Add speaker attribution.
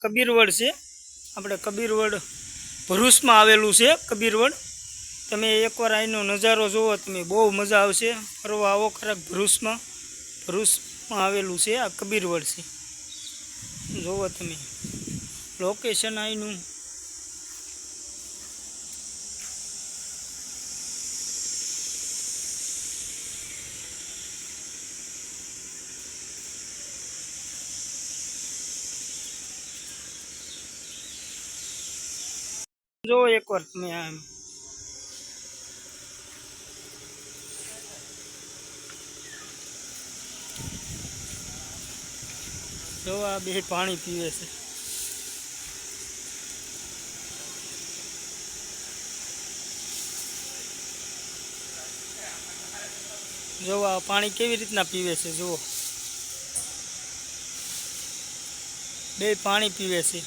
Speaker 1: કબીરવડ છે આપણે કબીરવડ ભરૂચમાં આવેલું છે કબીરવડ તમે એકવાર અહીંનો નજારો જુઓ તમે બહુ મજા આવશે ફરવા આવો ખરાક ભરૂચમાં ભરૂચમાં આવેલું છે આ કબીરવડ છે જુઓ તમે લોકેશન અહીંનું જો એક વખત મેં જો આ બેટ પાણી પીવે છે જો આ પાણી કેવી રીતના પીવે છે જો દે પાણી પીવે છે